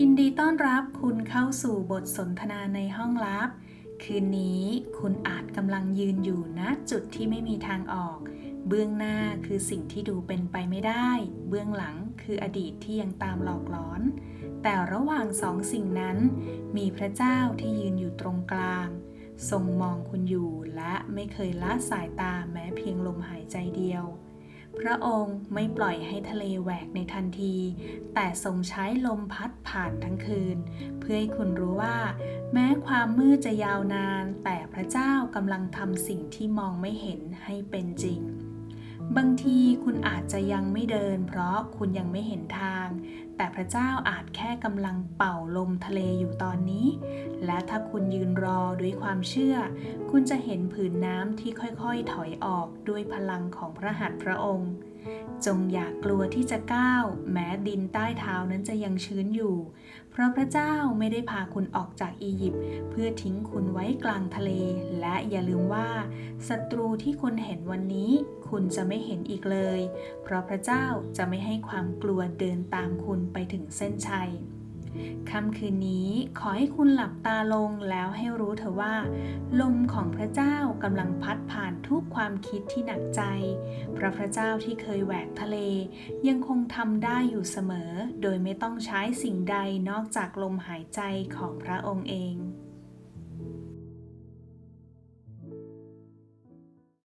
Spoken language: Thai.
ยินดีต้อนรับคุณเข้าสู่บทสนทนาในห้องลับ คืนนี้คุณอาจกำลังยืนอยู่ณจุดที่ไม่มีทางออก เบื้องหน้าคือสิ่งที่ดูเป็นไปไม่ได้ เบื้องหลังคืออดีตที่ยังตามหลอกหลอน แต่ระหว่างสองสิ่งนั้น มีพระเจ้าที่ยืนอยู่ตรงกลาง ทรงมองคุณอยู่และไม่เคยละสายตาแม้เพียงลมหายใจเดียว พระองค์ไม่ปล่อยให้ทะเลแหวกในทันที แต่ทรงใช้ลมพัดผ่านทั้งคืน เพื่อให้คุณรู้ว่า แม้ความมืดจะยาวนาน แต่พระเจ้ากำลังทำสิ่งที่มองไม่เห็นให้เป็นจริงบางทีคุณอาจจะยังไม่เดิน เพราะคุณยังไม่เห็นทาง แต่พระเจ้าอาจแค่กำลังเป่าลมทะเลอยู่ตอนนี้ และถ้าคุณยืนรอด้วยความเชื่อ คุณจะเห็นผืนน้ำที่ค่อยๆถอยออกด้วยพลังของพระหัตถ์พระองค์ จงอย่ากกลัวที่จะก้าว แม้ดินใต้เท้านั้นจะยังชื้นอยู่ เพราะพระเจ้าไม่ได้พาคุณออกจากอียิปต์เพื่อทิ้งคุณไว้กลางทะเล และอย่าลืมว่าศัตรูที่คุณเห็นวันนี้ คุณจะไม่เห็นอีกเลย เพราะพระเจ้าจะไม่ให้ความกลัวเดินตามคุณไปถึงเส้นชัย ค่ำคืนนี้ขอให้คุณหลับตาลงแล้วให้รู้เถอะว่า ลมของพระเจ้ากำลังพัดผ่านทุกความคิดที่หนักใจเพราะพระเจ้าที่เคยแหวกทะเล ยังคงทำได้อยู่เสมอ โดยไม่ต้องใช้สิ่งใดนอกจากลมหายใจของพระองค์เอง